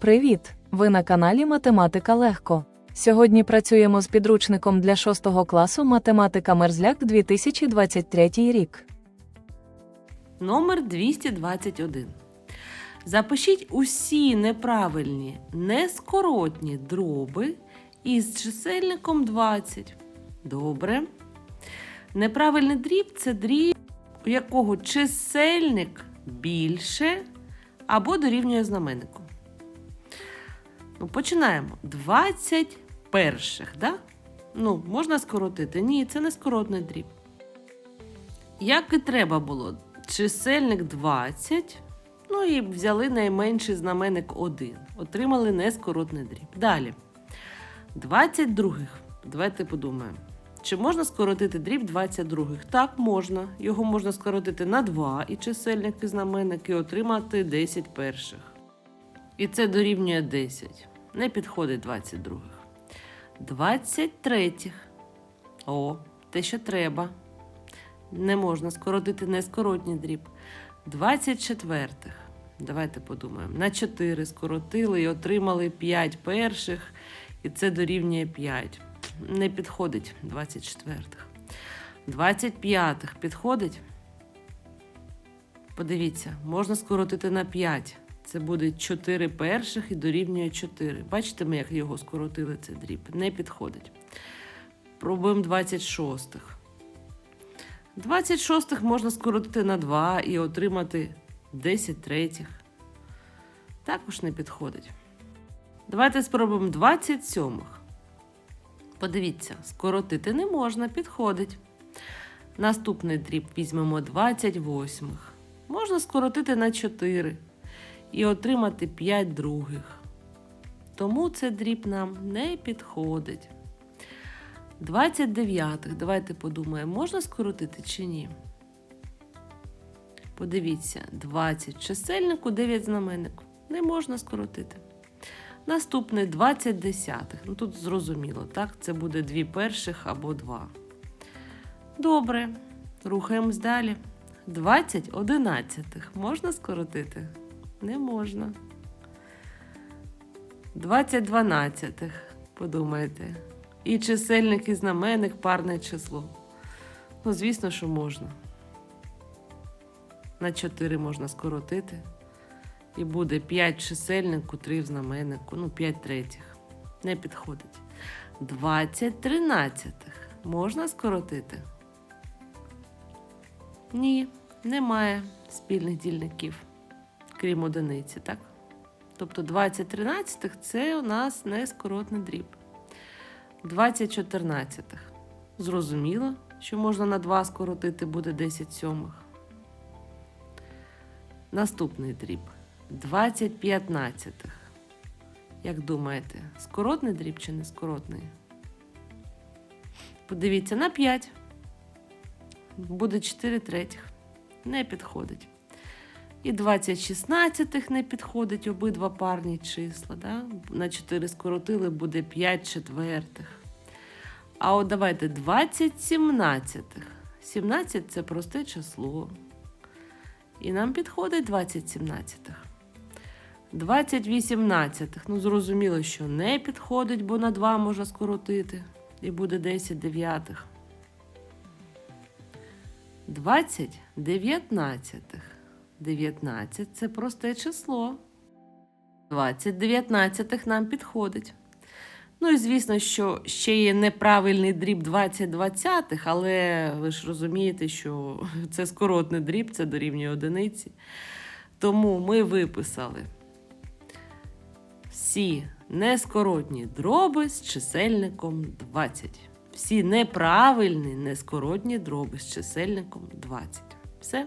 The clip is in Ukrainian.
Привіт! Ви на каналі Математика Легко. Сьогодні працюємо з підручником для 6 класу Математика Мерзляк 2023 рік. Номер 221. Запишіть усі неправильні нескоротні дроби із чисельником 20. Добре. Неправильний дріб це дріб, у якого чисельник більше або дорівнює знаменнику. Ну, починаємо. 20 перших, да? Ну, можна скоротити? Ні, це не скоротний дріб. Як і треба було, чисельник 20, ну і взяли найменший знаменник 1. Отримали нескоротний дріб. Далі. 22. Давайте подумаємо. Чи можна скоротити дріб 22? Так, можна. Його можна скоротити на 2 і чисельник і знаменник, і отримати 10 перших. І це дорівнює 10. Не підходить 22. 23. О, те, що треба. Не можна скоротити нескоротній дріб. 24-х. Давайте подумаємо. На 4 скоротили і отримали 5 перших, і це дорівнює 5. Не підходить 24. 25 підходить. Подивіться, можна скоротити на 5. Це буде 4 перших і дорівнює 4. Бачите, ми як його скоротили цей дріб? Не підходить. Пробуємо 26. 26 можна скоротити на 2 і отримати 10 третіх. Також не підходить. Давайте спробуємо 27. Подивіться, скоротити не можна, підходить. Наступний дріб візьмемо 28. Можна скоротити на 4 і отримати 5 других. Тому цей дріб нам не підходить. 29. Давайте подумаємо, можна скоротити чи ні? Подивіться, 20 в чисельнику, 9 знаменнику. Не можна скоротити. Наступний 20 десятих. Ну тут зрозуміло, так? Це буде 2 перших або 2. Добре. Рухаємось далі. 20 одинадцятих. Можна скоротити? Не можна. 20 дванадцятих. Подумайте. І чисельник і знаменник парне число. Ну, звісно, що можна. На 4 можна скоротити. І буде 5 в чисельнику, 3 в знаменнику, ну 5 третіх. Не підходить. 20 тринадцятих. Можна скоротити? Ні, немає спільних дільників, крім одиниці, так? Тобто 20 тринадцятих це у нас не скоротний дріб. 20 чотирнадцятих. Зрозуміло, що можна на 2 скоротити, буде 10 сьомих. Наступний дріб. 20 п'ятнадцятих. Як думаєте, скоротний дріб чи не скоротний? Подивіться на 5. Буде 4 третіх. Не підходить. І 20 шістнадцятих не підходить обидва парні числа. Да? На 4 скоротили, буде 5 четвертих. А от давайте 20 сімнадцятих. 17 це просте число. І нам підходить 20 сімнадцятих. 20 вісімнадцятих. Ну, зрозуміло, що не підходить, бо на 2 можна скоротити. І буде 10 дев'ятих. 20 дев'ятнадцятих. 19 це просте число. 20 дев'ятнадцятих нам підходить. Ну і звісно, що ще є неправильний дріб 20 двадцятих, але ви ж розумієте, що це скоротний дріб, це дорівнює одиниці. Тому ми виписали всі нескоротні дроби з чисельником 20. Всі неправильні нескоротні дроби з чисельником 20. Все.